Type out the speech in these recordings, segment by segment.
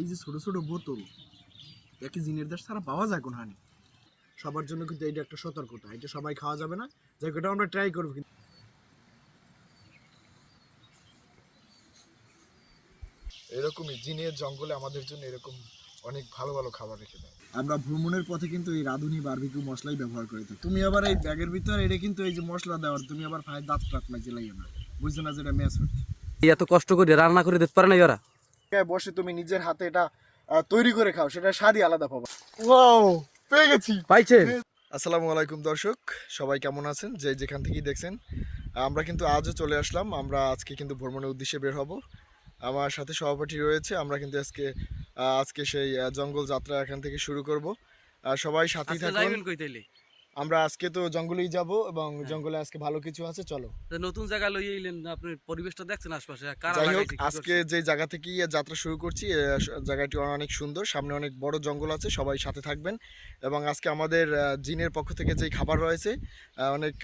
এই যে ছোট ছোট বোতল একই জিনের দেশ ছাড়া পাওয়া যায় কোন হানি। সবার জন্য কিন্তু এইটা একটা সতর্কতা এটা সবাই খাওয়া যাবে না যাই হোক, এটা আমরা ট্রাই করব কিন্তু। এরকমই জিনের জঙ্গলে আমাদের জন্য এরকম অনেক ভালো ভালো খাবার রেখে দেয়। আমরা ভ্রমণের পথে কিন্তু এই রাঁধুনি বারবিকিউ মশলাই ব্যবহার করে। থাকি তুমি আবার এই ব্যাগের ভিতর এটা কিন্তু এই যে মশলা দেওয়ার তুমি আবার ফাই দাঁত টাত লাগিয়ে না। বুঝছ না যেটা ম্যাচ হচ্ছে। এত কষ্ট করে রান্না করে দিতে পারে না ওরা বসে তুমি নিজের হাতে এটা তৈরি করে খাও সেটা স্বাদই আলাদা পাবা। ওয়াও পেয়ে গেছি। পাইছে। আসসালামু আলাইকুম দর্শক সবাই কেমন আছেন? যে যেখান থেকেই দেখছেন আমরা কিন্তু আজও চলে আসলাম আমরা আজকে কিন্তু ভ্রমণের উদ্দেশ্যে বের হব। আমার সাথে সভাপতি রয়েছে আমরা কিন্তু আজকে আজকে সেই জঙ্গল যাত্রা এখান থেকে শুরু করব। আর সবাই সাথেই আজকে থাকুন। আমরা আজকে তো জঙ্গলেই যাব এবং হ্যাঁ। জঙ্গলে আজকে ভালো কিছু আছে চলো। নতুন জায়গা লই এলেন আপনি পরিবেশটা দেখছেন আশপাশে? যাই হোক আজকে যে জায়গা থেকে যাত্রা শুরু করছি জায়গাটি অনেক সুন্দর সামনে অনেক বড় জঙ্গল আছে সবাই সাথে থাকবেন। এবং আজকে আমাদের জিনের পক্ষ থেকে যেই খাবার রয়েছে অনেক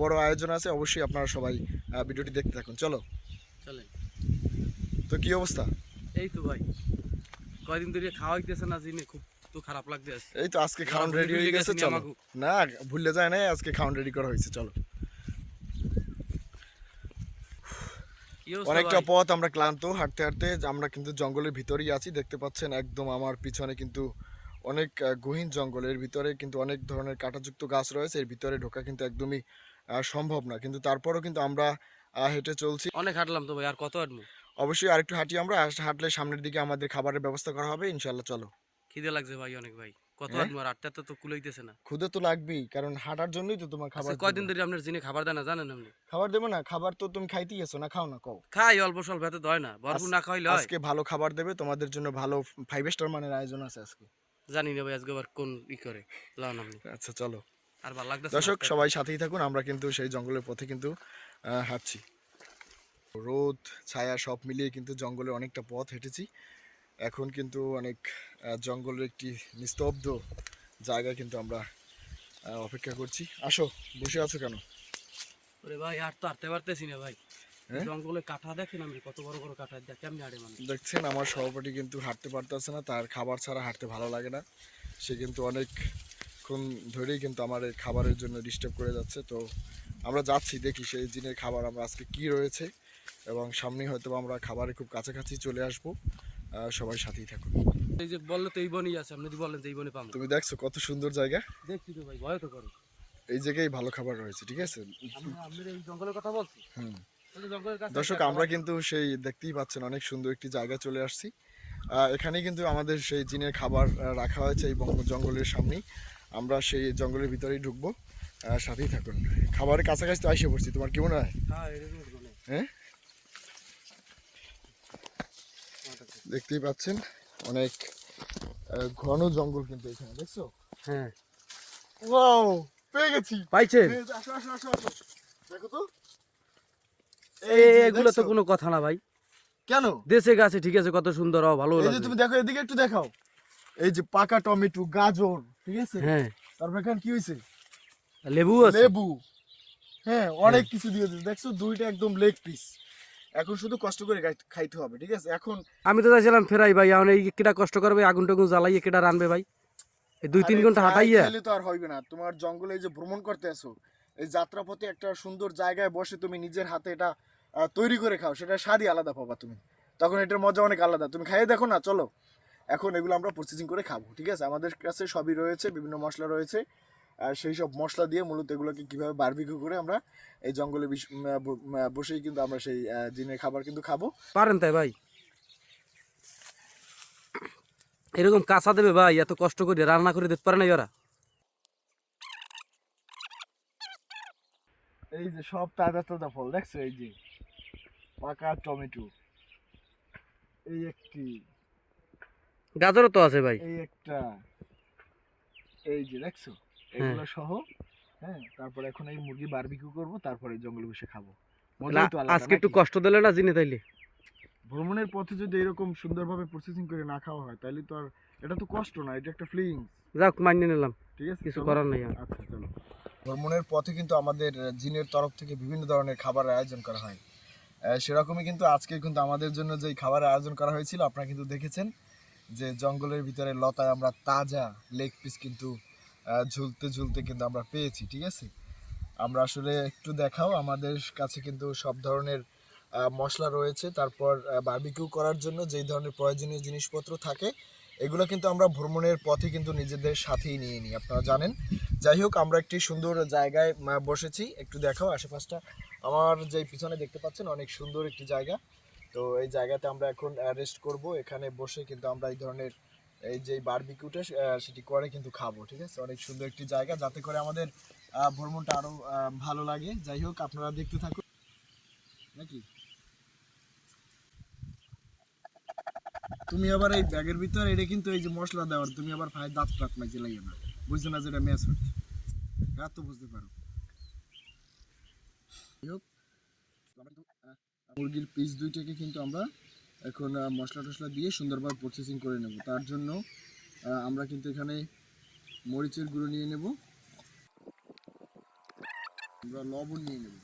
বড় আয়োজন আছে অবশ্যই আপনারা সবাই ভিডিওটি দেখতে থাকুন। চলো। চলেন। তো কি অবস্থা? এই তো ভাই কয়দিন ধরে খাওয়া হইতেছে না জিনে খুব তো খারাপ লাগতে আছে। এই তো আজকে খাওয়ান রেডি হয়ে গেছে চলো। না ভুললে যায় না আজকে খাওয়ান রেডি করা হয়েছে চলো। অনেকটা পথ আমরা ক্লান্ত হাঁটতে হাঁটতে আমরা কিন্তু জঙ্গলের ভিতরেই আছি দেখতে পাচ্ছেন একদম আমার পিছনে কিন্তু অনেক গহীন জঙ্গল। এর ভিতরে কিন্তু অনেক ধরনের কাঁটাযুক্ত গাছ রয়েছে এর ভিতরে ঢোকা কিন্তু একদমই সম্ভব না। কিন্তু তারপরও কিন্তু আমরা হেঁটে চলছি। অনেক হাঁটলাম তো ভাই আর কত হাঁটবো? অবশ্যই আরেকটু হাঁটি আমরা হাঁটলে সামনের দিকে আমাদের খাবারের ব্যবস্থা করা হবে ইনশাল্লাহ চলো। খিদে লাগছে ভাই অনেক ভাই। কত হ্যাঁ? আটটা তো কুলাইতেছে না। ক্ষুদে তো লাগবেই কারণ হাঁটার জন্যই তো তোমার খাবার আচ্ছা, কয়দিন ধরে আপনার জিনে খাবার দেয় না জানেন আপনি? খাবার দেবো না খাবার তো তুমি খাইতেই এসো না খাও না কও। খাই অল্প স্বল্প এত দয় না ভরপুর না খাইলে আজকে ভালো খাবার দেবে তোমাদের জন্য ভালো ফাইভ স্টার মানের আয়োজন আছে আজকে। জানি না ভাই আজকে আবার কোন ই করে লাউন আপনি। আচ্ছা চলো। আর ভালো লাগতেছে দর্শক সবাই সাথেই থাকুন আমরা কিন্তু সেই জঙ্গলের পথে কিন্তু হাঁটছি। রোদ ছায়া সব মিলিয়ে কিন্তু জঙ্গলে অনেকটা পথ হেঁটেছি। এখন কিন্তু অনেক জঙ্গলের একটি নিস্তব্ধ জায়গায় কিন্তু আমরা অপেক্ষা করছি। আসো বসে আছো কেন? ওরে ভাই আর তো হাঁটতে পারতেছি না ভাই। হ্যাঁ? জঙ্গলে কাঠা দেখেন আমি কত বড় বড় কাঠা দেখ কেমনি হাঁটে মানুষ। দেখছেন আমার সহপাঠী কিন্তু হাঁটতে পারতেছে না তার খাবার ছাড়া হাঁটতে ভালো লাগে না। সে কিন্তু অনেকক্ষণ ধরেই কিন্তু আমার এই খাবারের জন্য ডিস্টার্ব করে যাচ্ছে। তো আমরা যাচ্ছি দেখি সেই দিনের খাবার আমরা আজকে কি রয়েছে। এবং সামনে হয়তো আমরা খাবারের খুব কাছাকাছি চলে আসব। সবাই সাথেই থাকুন। এই যে বললে তো এই বনই আছে আপনি যদি বলেন যে এই বনে পাবো। তুমি দেখছ কত সুন্দর জায়গা? দেখছি তো ভাই ভয় তো করে। এই জায়গায় ভালো খাবার রয়েছে ঠিক আছে? আমরা এই জঙ্গলের কথা বলছি? হুম। দর্শক আমরা কিন্তু সেই দেখতেই পাচ্ছেন অনেক সুন্দর একটি জায়গায় চলে আসছি। এখানে কিন্তু আমাদের সেই জিনের খাবার রাখা হয়েছে এই বঙ্গ জঙ্গলের সামনেই। আমরা সেই জঙ্গলের ভিতরেই ঢুকবো। সাথেই থাকুন। খাবারের কাছাকাছি তো এসে পড়ছি তোমার কেমন হয়। হ্যাঁ এরকম মানে হ্যাঁ দেখতেই পাচ্ছেন অনেক ঘন জঙ্গল কিন্তু এখানে দেখছ? হ্যাঁ। ওয়াও পেয়ে গেছি। পাইছেন? আসো আসো আসো আসো। দেখো তো। এগুলো তো কোনো কথা না ভাই। কেন? দেশে গাছে ঠিক আছে কত সুন্দর ও ভালো এই যে তুমি দেখো এদিকে একটু দেখাও। এই যে পাকা টমেটো গাজর ঠিক আছে? হ্যাঁ। তারপর এখানে কি হয়েছে? লেবু আছে। লেবু। হ্যাঁ অনেক কিছু দিয়ে দিয়েছে। দেখছ দুইটা একদম লেগ পিস। এখন শুধু কষ্ট করে খাইতে হবে ঠিক আছে? এখন আমি তো চাইছিলাম ফেরাই ভাই এখন এই কেটা কষ্ট করবে আগুন টাগুন জ্বালাইয়ে কেটা রানবে ভাই? এই দুই তিন ঘণ্টা হাঁটাইয়া। খেলে তো আর হইবে না। তোমার জঙ্গলে এই যে ভ্রমণ করতে আসো এই যাত্রাপথে একটা সুন্দর জায়গায় বসে তুমি নিজের হাতে এটা তৈরি করে খাও সেটা স্বাদই আলাদা পাবা তুমি। তখন এটার মজা অনেক আলাদা। তুমি খাইয়ে দেখো না চলো। এখন এগুলো আমরা প্রসেসিং করে খাব ঠিক আছে? আমাদের কাছে সবই রয়েছে বিভিন্ন মশলা রয়েছে। সেই সব মশলা দিয়ে মূলত এগুলোকে কীভাবে বারবিকিউ করে আমরা এই জঙ্গলে বসেই কিন্তু আমরা সেই দিনের খাবার কিন্তু খাব। পারেন তাই ভাই। এরকম কাঁচা দেবে ভাই এত কষ্ট করে রান্না করে দিতে পারে না ওরা এই যে সব তাজা তাজা ফল দেখছ এই যে? পাকা টমেটো এই একটি। গাজরও তো আছে ভাই। এই একটা। এই যে দেখছ? এগুলো সহ হ্যাঁ তারপর এখন এই মুরগি বারবিকিউ করব তারপরে জঙ্গলে বসে খাব। আজকে একটু কষ্ট দিলে না জিনে তাইলে? ভ্রমণের পথে যদি এরকম সুন্দরভাবে প্রসেসিং করে না খাওয়া হয় তাহলে তো আর এটা তো কষ্ট না এটা একটা ফিলিংস যাক মানিয়ে নিলাম। ঠিক আছে কিছু করার নেই। আচ্ছা চলো। ভ্রমণের পথে কিন্তু আমাদের জিনের তরফ থেকে বিভিন্ন ধরনের খাবারের আয়োজন করা হয়। সেরকমই কিন্তু আজকে কিন্তু আমাদের জন্য যেই খাবারের আয়োজন করা হয়েছিল আপনারা কিন্তু দেখেছেন যে জঙ্গলের ভিতরে লতায় আমরা তাজা লেগ পিস কিন্তু ঝুলতে ঝুলতে কিন্তু আমরা পেয়েছি, ঠিক আছে? আমরা আসলে একটু দেখাও, আমাদের কাছে কিন্তু সব ধরনের মশলা রয়েছে। তারপর বার্বিকিউ করার জন্য যেই ধরনের প্রয়োজনীয় জিনিসপত্র থাকে, এগুলো কিন্তু আমরা ভ্রমণের পথে কিন্তু নিজেদের সাথেই নিয়ে নিই, আপনারা জানেন? যাই হোক, আমরা একটি সুন্দর জায়গায় বসেছি। একটু দেখাও আশেপাশটা। আমার যে পিছনে দেখতে পাচ্ছেন, অনেক সুন্দর একটি জায়গা। তো এই জায়গাতে আমরা এখন রেস্ট করব। এখানে বসে কিন্তু আমরা এই ধরনের এই যে বারবিকিউটা সেটি করে কিন্তু খাব, ঠিক আছে? অনেক সুন্দর একটি জায়গা, যাতে করে আমাদের ভ্রমণটা আরও ভালো লাগে। যাই হোক, আপনারা দেখতে থাকুন। নাকি? তুমি আবার এই ব্যাগের ভিতর, এটা কিন্তু এই যে মশলা দেওয়ার, তুমি আবার ভাই দাঁত টাত মাইজে লাগিয়ে না। বুঝছ না যেটা ম্যাচ হচ্ছে? রাত তো বুঝতে পারো। মুরগির পিস দুইটাকে কিন্তু আমরা এখন মশলা টশলা দিয়ে সুন্দরভাবে প্রসেসিং করে নেব। তার জন্য আমরা কিন্তু এখানে মরিচের গুঁড়ো নিয়ে নেব। আমরা লবণ নিয়ে নেব।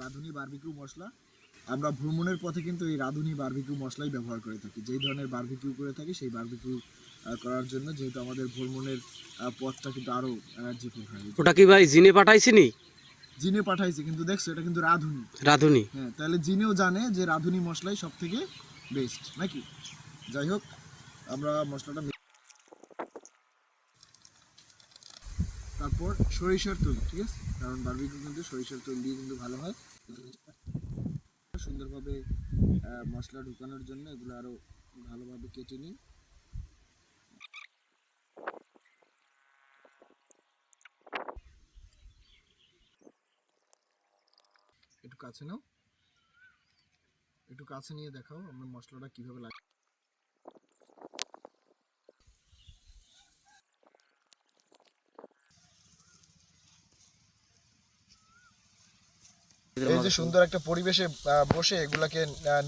রাঁধুনি বারবিকিউ মশলা। আমরা ভ্রমণের পথে কিন্তু এই রাঁধুনি বারবিকিউ মশলাই ব্যবহার করে থাকি। যেই ধরনের বারবিকিউ করে থাকি, সেই বারবিকিউ করার জন্য যেহেতু আমাদের ভ্রমণের পথটা কিন্তু আরও এনার্জিফুল হয় ওটা কি ভাই জিনে পাঠাইছিনি? জিনে পাঠাইছে কিন্তু দেখছ এটা কিন্তু রাঁধুনি। রাধুনি? হ্যাঁ তাহলে জিনেও জানে যে রাঁধুনি মশলাই সব থেকে বেস্ট নাকি? যাই হোক আমরা মশলাটা তারপর সরিষার তেল ঠিক আছে? কারণ বারবিকিউ কিন্তু সরিষার তেল দিয়ে কিন্তু ভালো হয়। সুন্দরভাবে মশলা ঢুকানোর জন্য এগুলো আরও ভালোভাবে কেটে নিই। একটু কাছে নাও। একটু কাছে নিয়ে দেখাও আমরা মশলাটা কীভাবে লাগে এই যে সুন্দর একটা পরিবেশে বসে এগুলাকে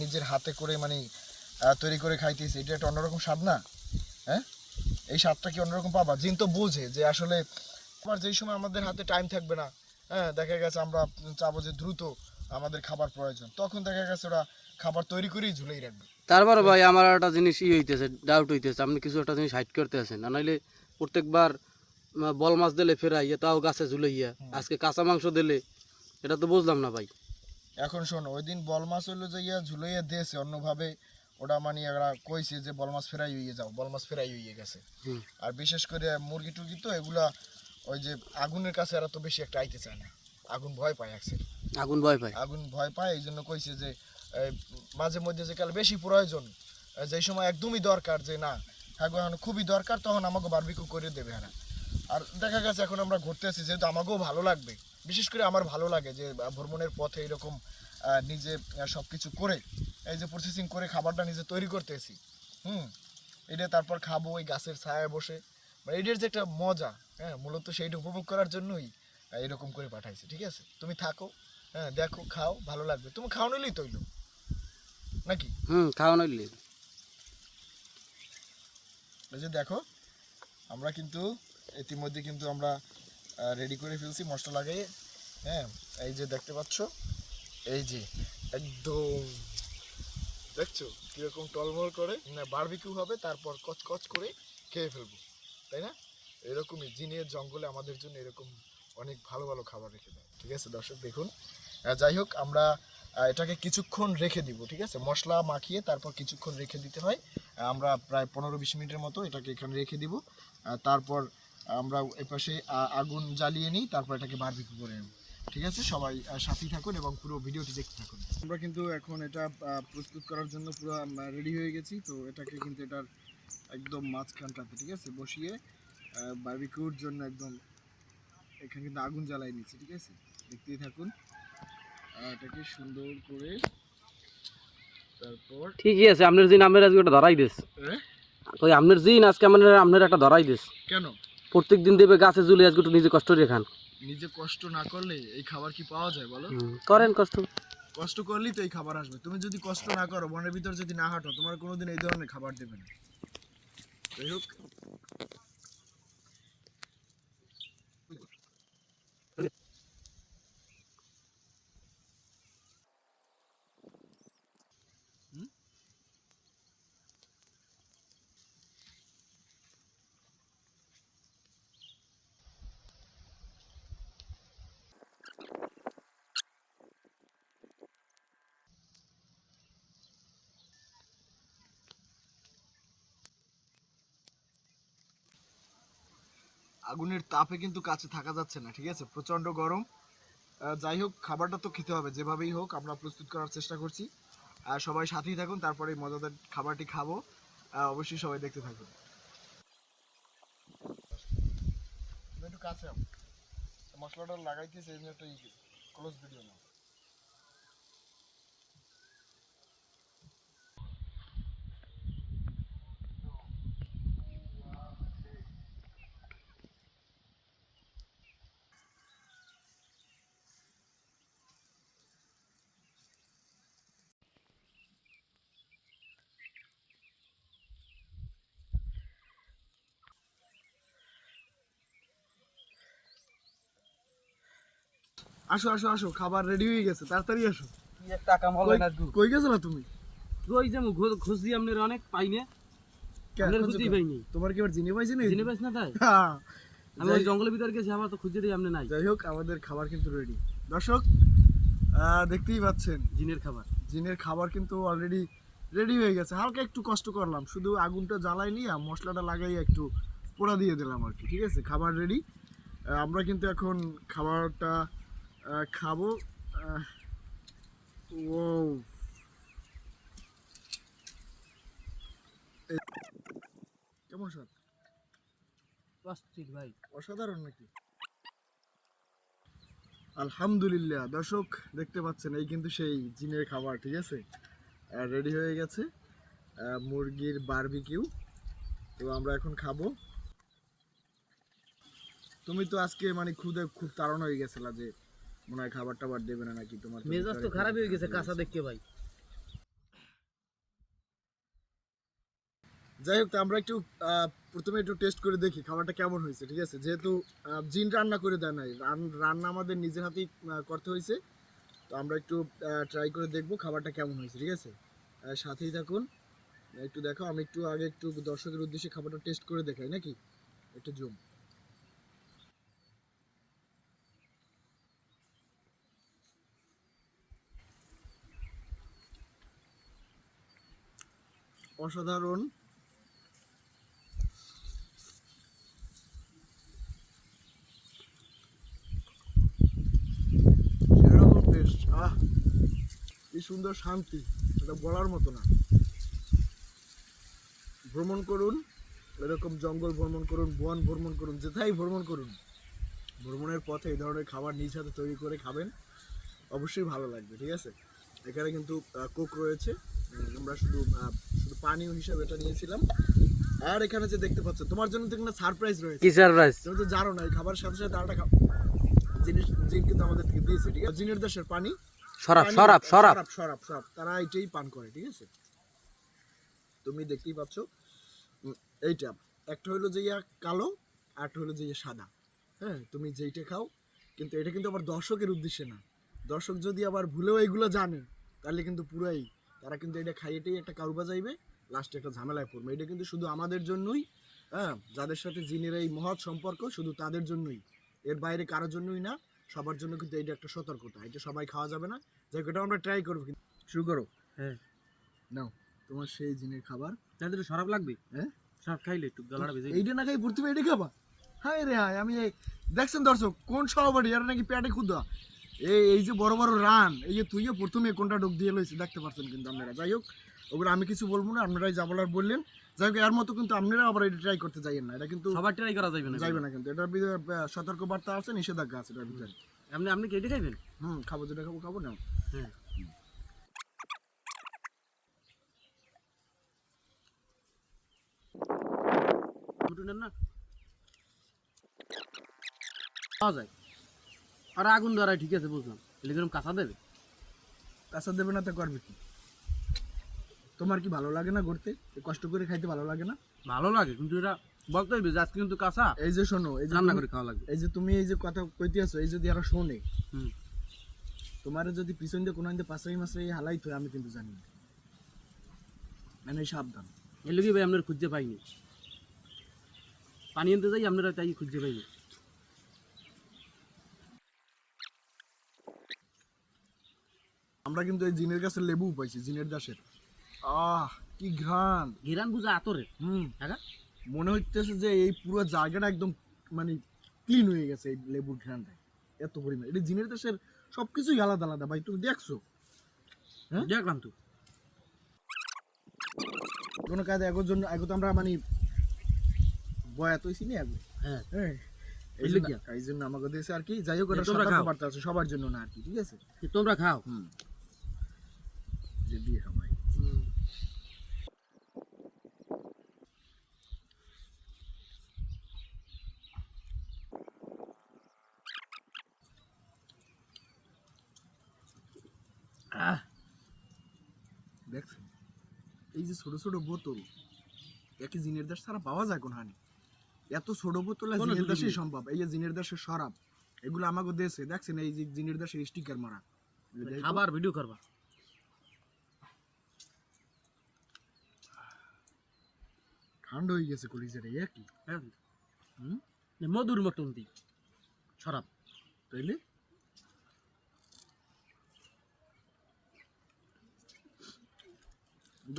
নিজের হাতে করে মানে তৈরি করে খাইতেছি। এটা একটা অন্যরকম স্বাদ না? হ্যাঁ? এই স্বাদটা কি অন্যরকম পাবা? জিন তো বুঝে যে আসলে আবার যেই সময় আমাদের হাতে টাইম থাকবে না হ্যাঁ দেখা গেছে আমরা চাবো যে দ্রুত আমাদের খাবার প্রয়োজন। তখন দেখা গেছে ওরা খাবার তৈরি করেই ঝুলেই রাখবে। তারপর ভাই আমার একটা জিনিস ই হইতেছে ডাউট হইতেছে। আপনি কিছু একটা জিনিস হাইট করতে আছেন না নাইলে প্রত্যেকবার বল মাছ দিলে ফেরাইয়া তাও গাছে ঝুলাইয়া আজকে কাঁচা মাংস দিলে এটা তো বুঝলাম না ভাই। এখন শোনো ওই দিন বল মাছ হইল যে ইয়া ঝুলাইয়া দিয়েছে অন্যভাবে ওটা মানে এরা কইছে যে বল মাছ ফেরাই হইয়ে যাও বল মাছ ফেরাই হইয়ে গেছে। আর বিশেষ করে মুরগি টুরগি তো এগুলা ওই যে আগুনের কাছে এরা তো বেশি একটা আইতে চায় না। আগুন ভয় পায় অ্যাক্সেল আগুন ভয় পায়। আগুন ভয় পায় এই জন্য কইছে যে মাঝে মধ্যে যে কাল বেশি প্রয়োজন যে সময় একদমই দরকার যে না থাকবে এখন খুবই দরকার তখন আমাকে বারবিকু করে দেবে হ্যাঁ আর দেখা গেছে এখন আমরা ঘুরতে আসি যেহেতু আমাকেও ভালো লাগবে বিশেষ করে আমার ভালো লাগে যে ভ্রমণের পথে এরকম নিজে সব কিছু করে এই যে প্রসেসিং করে খাবারটা নিজে তৈরি করতেছি হুম এটা তারপর খাব ওই গাছের ছায়ায় বসে। মানে এটার যে একটা মজা হ্যাঁ মূলত সেইটা উপভোগ করার জন্যই এরকম করে পাঠাইছি ঠিক আছে? তুমি থাকো হ্যাঁ দেখো খাও ভালো লাগবে। তুমি খাও নিলেই তৈল নাকি? হুম খাওয়া নইলে। এই যে দেখো আমরা কিন্তু ইতিমধ্যে কিন্তু আমরা রেডি করে ফেলছি মশলা লাগিয়ে। হ্যাঁ এই যে দেখতে পাচ্ছ এই যে একদম দেখছ কীরকম টলমল করে? না বারবিকিউ হবে তারপর কচকচ করে খেয়ে ফেলব। তাই না? এরকমই জিনের জঙ্গলে আমাদের জন্য এরকম অনেক ভালো ভালো খাবার রেখে দেয়, ঠিক আছে? দর্শক দেখুন। যাই হোক, আমরা এটাকে কিছুক্ষণ রেখে দিব, ঠিক আছে? মশলা মাখিয়ে তারপর কিছুক্ষণ রেখে দিতে হয়। আমরা প্রায় পনেরো বিশ মিনিটের মতো এটাকে এখানে রেখে দিব। তারপর আমরা এপাশে আগুন জ্বালিয়ে নিই, তারপর এটাকে বারবিকু করে নেব, ঠিক আছে? সবাই সাথেই থাকুন এবং পুরো ভিডিওটি দেখতে থাকুন। আমরা কিন্তু এখন এটা প্রস্তুত করার জন্য পুরো রেডি হয়ে গেছি। তো এটাকে কিন্তু এটার একদম মাঝখানটাতে ঠিক আছে? বসিয়ে বারবিকিউর জন্য একদম এখানে কিন্তু আগুন জ্বালাই নিচ্ছি ঠিক আছে? দেখতেই থাকুন। এটাকে সুন্দর করে তারপর ঠিকই আছে আপনার জিন আপনার আজকে ওটা ধরাই দিস? ওই আপনার জিন আজকে আপনার আপনার একটা ধরাই দিস। কেন? প্রত্যেক দিন দেবে গাছে ঝুলে আজকে একটু নিজে কষ্ট রেখান নিজে কষ্ট না করলে এই খাবার কি পাওয়া যায় বলো? করেন কষ্ট। কষ্ট করলেই তো এই খাবার আসবে। তুমি যদি কষ্ট না করো বনের ভিতর যদি না হাঁটো তোমার কোনোদিন এই ধরনের খাবার দেবে না। Look. আগুনের তাপে কিন্তু কাছে থাকা যাচ্ছে না, ঠিক আছে? প্রচণ্ড গরম। যাই হোক, খাবারটা তো খেতে হবে, যেভাবেই হোক, আমরা প্রস্তুত করার চেষ্টা করছি। আর সবাই সাথেই থাকুন, তারপরে মজাদার খাবারটি খাব। অবশ্যই সবাই দেখতে থাকুন। একটু কাছে মশলাটা লাগাইতেছে, এই জন্য একটা ক্লোজ ভিডিও না আসো আসো আসো খাবার রেডি হয়ে গেছে তাড়াতাড়ি আসো। কই- না গু কই গেছিলা তুমি? ওই যে খোঁজ দিয়ে আপনার অনেক পাই না। তোমার কি এবার জিনে পাইছে নাকি? চিনে পাইছ না তাই? হ্যাঁ। আমি ওই জঙ্গলের ভিতর গেছি আমার তো খুঁজে দিই আপনি নাই। যাই হোক আমাদের খাবার কিন্তু রেডি দর্শক দেখতেই পাচ্ছেন। জিনের খাবার। জিনের খাবার কিন্তু অলরেডি রেডি হয়ে গেছে। হালকা একটু কষ্ট করলাম শুধু আগুনটা জ্বালাই নিয়ে মশলাটা লাগাই একটু পোড়া দিয়ে দিলাম আর কি ঠিক আছে? খাবার রেডি আমরা কিন্তু এখন খাবারটা খাব। ও কেমন স্বাদ? ভাই। অসাধারণ নাকি? আলহামদুলিল্লাহ দর্শক দেখতে পাচ্ছেন এই কিন্তু সেই জিনের খাবার ঠিক আছে? রেডি হয়ে গেছে আহ, মুরগির বারবিকিউ তো আমরা এখন খাব। তুমি তো আজকে মানে খুদে খুব তাড়ানো হয়ে গেছিলা যে মনে হয় খাবার টাবার দেবে না নাকি তোমার মেজাজ তো হয়ে গেছে কাঁচা দেখতে ভাই। যাই হোক আমরা একটু প্রথমে একটু টেস্ট করে দেখি খাবারটা কেমন হয়েছে ঠিক আছে? যেহেতু জিন রান্না করে দেয় নাই রান্না আমাদের নিজের হাতেই করতে হয়েছে। তো আমরা একটু ট্রাই করে দেখব খাবারটা কেমন হয়েছে ঠিক আছে? সাথেই থাকুন। একটু দেখো আমি একটু আগে একটু দর্শকের উদ্দেশ্যে খাবারটা টেস্ট করে দেখাই নাকি? একটু জুম অসাধারণ। আহ! কি সুন্দর শান্তি, এটা বলার মতো না। ভ্রমণ করুন, এরকম জঙ্গল ভ্রমণ করুন, বন ভ্রমণ করুন, যেথায় ভ্রমণ করুন, ভ্রমণের পথে এই ধরনের খাবার নিজ হাতে তৈরি করে খাবেন, অবশ্যই ভালো লাগবে, ঠিক আছে? এখানে কিন্তু কোক রয়েছে, আমরা শুধু পানীয় হিসাবে এটা নিয়েছিলাম। আর এখানে যে দেখতে পাচ্ছ তোমার জন্য তো এখানে সারপ্রাইজ রয়েছে। কি সারপ্রাইজ তুমি তো জানো না এই খাবারের সাথে সাথে আরেকটা জিনিস জিন কিন্তু আমাদের থেকে দিয়েছে ঠিক আছে? জিনের দেশের পানি। সরাব সরাব সরাব সরাব সরাব তারা এইটাই পান করে ঠিক আছে? তুমি দেখতেই পাচ্ছ এইটা। একটা হলো যে ইয়া কালো আর একটা হলো যে ইয়া সাদা। হ্যাঁ তুমি যেইটা খাও কিন্তু এটা কিন্তু আবার দর্শকের উদ্দেশ্যে না। দর্শক যদি আবার ভুলেও এইগুলো জানে তাহলে কিন্তু পুরাই তারা কিন্তু এটা খাইয়েটেই একটা কারুবা যাইবে লাস্টে একটা ঝামেলায় পড়বে। এটা কিন্তু শুধু আমাদের জন্যই হ্যাঁ? যাদের সাথে জিনের এই মহৎ সম্পর্ক শুধু তাদের জন্যই। এর বাইরে কারোর জন্যই না সবার জন্য কিন্তু এটা একটা সতর্কতা। এটা সবাই খাওয়া যাবে না। যাই হোক, এটা আমরা ট্রাই করব কিন্তু। শুরু করো। হ্যাঁ। নাও তোমার সেই জিনের খাবার। তাদের সরাব লাগবে? হ্যাঁ? সরাব খাইলে একটু গলাটা বেজে এইটা না খাই প্রথমে এটা খাবা। হায় রে হায় আমি এই- দেখছেন দর্শক কোন সহপাঠী এরা নাকি পেটে ক্ষুদা এই এই যে বড় বড় রান এই যে তুইও প্রথমে কোনটা ডোক দিয়ে লইছে দেখতে পাচ্ছেন কিন্তু আপনারা। যাই হোক ওগুলো আমি কিছু বলব না আপনারাই যা বলার বললেন। যাই হোক এর মতো কিন্তু আপনারা আবার এটা ট্রাই করতে যাইয়েন না এটা কিন্তু সবার ট্রাই করা যাবে না যাইবে না কিন্তু। এটার ভিতরে আহ, সতর্ক বার্তা আছে নিষেধাজ্ঞা আছে এটার ভিতরে। আপনি আপনি কি এটা খাইবেন? হুম খাব যেটা খাব খাব না হ্যাঁ। না। পাওয়া যায়। আর আগুন ধরায় ঠিক আছে বুঝলাম। এলে কাঁচা দেবে? কাঁচা দেবে না তো করবে কি? তোমার কি ভালো লাগে না ঘুরতে? কষ্ট করে খাইতে ভালো লাগে না? ভালো লাগে কিন্তু এটা বলতে হইবে যে আজকে কিন্তু কাঁচা। এই যে শোনো এই যে রান্না করে খাওয়া লাগবে। এই যে তুমি এই যে কথা কইতে আছো এই যদি আরও শোনে তোমার যদি পিছন দিয়ে কোনো দিয়ে পাঁচরাই মাসরাই হালাই তো আমি কিন্তু জানি না। মানে সাবধান। এর লোকই ভাই আপনার খুঁজে পাইনি। পানি আনতে যাই আপনারা তাই খুঁজে পাইনি। আমরা কিন্তু এই জিনের কাছে লেবু পাইছি জিনের দাসের। আহ কি ঘ্রাণ। ঘিরান বুঝা আতরে। হুম। হ্যাঁ মনে হইতেছে যে এই পুরো জায়গাটা একদম মানে ক্লিন হয়ে গেছে এই লেবুর ঘ্রাণটা। এত পরিমাণ। এটা জিনের দেশের আলাদা আলাদা ভাই তুমি দেখছ? হ্যাঁ? দেখলাম তো কোনো কাজে এগোর জন্য এগো তো আমরা মানে বয়াত হইছি নি এগো হ্যাঁ। হ্যাঁ। এই জন্য জন্য আমাকে দিয়েছে আর কি যাই হোক তোমরা খাও। সবার জন্য না আর কি ঠিক আছে? তোমরা খাও। হুম। যে দিয়ে খামাই আহ, দেখছেন এই যে ছোট ছোট বোতল একই জিনের দেশ ছাড়া পাওয়া যায় কোন হানি এত ছোট বোতল জিনের নেই। সম্ভব। এই যে জিনের দেশের শরাব এগুলো আমাকে দেশে দেখছেন এই যে জিনের দেশের স্টিকার মারা। খাবার ভিডিও করবা। ঠান্ডা হয়ে গেছে কলিজার একই হ্যাঁ। মধুর মতন দি শরাব। তাইলে?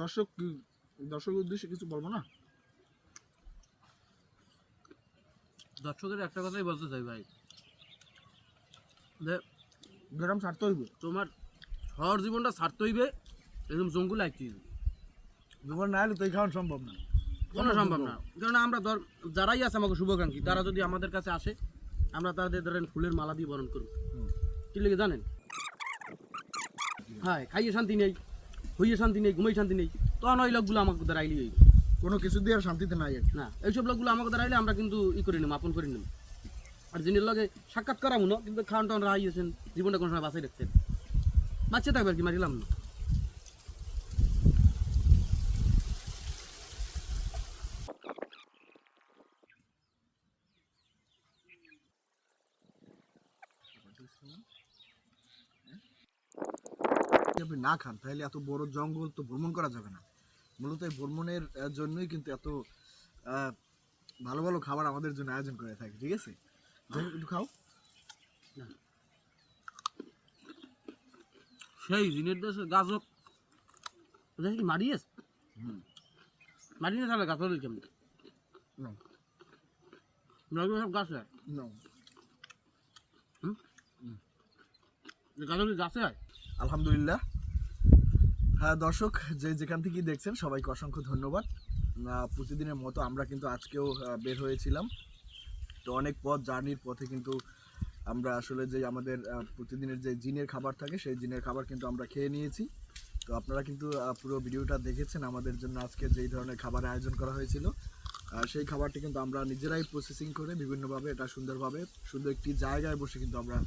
দর্শক দর্শকের উদ্দেশ্যে কিছু বলব না? দর্শকের একটা কথাই বলতে চাই ভাই। গ্রাম ছাড়তে হইবে। তোমার শহর জীবনটা ছাড়তে হইবে একদম জঙ্গলে আইতে হইবে। না এলে তো খাওয়ানো সম্ভব না। কোনো সম্ভব না। কারণ আমরা ধর যারাই আছে আমাকে শুভাকাঙ্ক্ষী তারা যদি আমাদের কাছে আসে আমরা তাদের ধরেন ফুলের মালা দিয়ে বরণ করব। কি লেগে জানেন? হ্যাঁ খাইয়ে শান্তি নেই। হইয়ে শান্তি নেই ঘুমাই শান্তি নেই তখন ওই লোকগুলো আমাকে দাঁড়াইলি হইব। কোনো কিছু দিয়ে আর শান্তিতে নাই না এইসব লোকগুলো আমাকে দাঁড়াইলে আমরা কিন্তু ই করে নিম আপন করে নিম। আর যিনি লগে সাক্ষাৎ করাবো না কিন্তু খাওয়ান টাউন রাহাইয়েছেন জীবনটা কোনো সময় বাঁচাই রাখছেন বাচ্চা থাকবে আর কি মারিলাম না যদি আপনি না খান তাহলে এত বড় জঙ্গল তো ভ্রমণ করা যাবে না। মূলত এই ভ্রমণের জন্যই কিন্তু এত ভালো ভালো খাবার আমাদের জন্য আয়োজন করে থাকে ঠিক আছে? একটু খাও। সেই জিনের দেশে গাছক ওটা কি মারিয়েস। মারিয়ে তাহলে গাছ হলে কেমন? সব গাছে হয়। গাছ গাছে হয়? আলহামদুলিল্লাহ। হ্যাঁ দর্শক, যে যেখান থেকেই দেখছেন, সবাইকে অসংখ্য ধন্যবাদ। প্রতিদিনের মতো আমরা কিন্তু আজকেও বের হয়েছিলাম। তো অনেক পথ, জার্নির পথে কিন্তু আমরা আসলে যে আমাদের প্রতিদিনের যে জিনের খাবার থাকে, সেই জিনের খাবার কিন্তু আমরা খেয়ে নিয়েছি। তো আপনারা কিন্তু পুরো ভিডিওটা দেখেছেন, আমাদের জন্য আজকে যেই ধরনের খাবার আয়োজন করা হয়েছিল। সেই খাবারটি কিন্তু আমরা নিজেরাই প্রসেসিং করে বিভিন্নভাবে, এটা সুন্দরভাবে, সুন্দর একটি জায়গায় বসে কিন্তু আমরা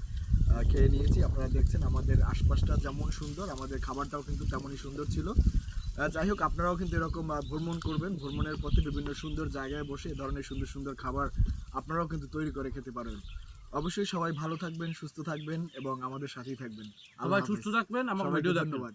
খেয়ে নিয়েছি। আপনারা দেখছেন আমাদের আশপাশটা যেমন সুন্দর আমাদের খাবারটাও কিন্তু তেমনই সুন্দর ছিল। যাই হোক আপনারাও কিন্তু এরকম ভ্রমণ করবেন। ভ্রমণের পথে বিভিন্ন সুন্দর জায়গায় বসে এ ধরনের সুন্দর সুন্দর খাবার আপনারাও কিন্তু তৈরি করে খেতে পারেন। অবশ্যই সবাই ভালো থাকবেন সুস্থ থাকবেন এবং আমাদের সাথেই থাকবেন। সবাই সুস্থ থাকবেন আমার ভিডিও ধন্যবাদ।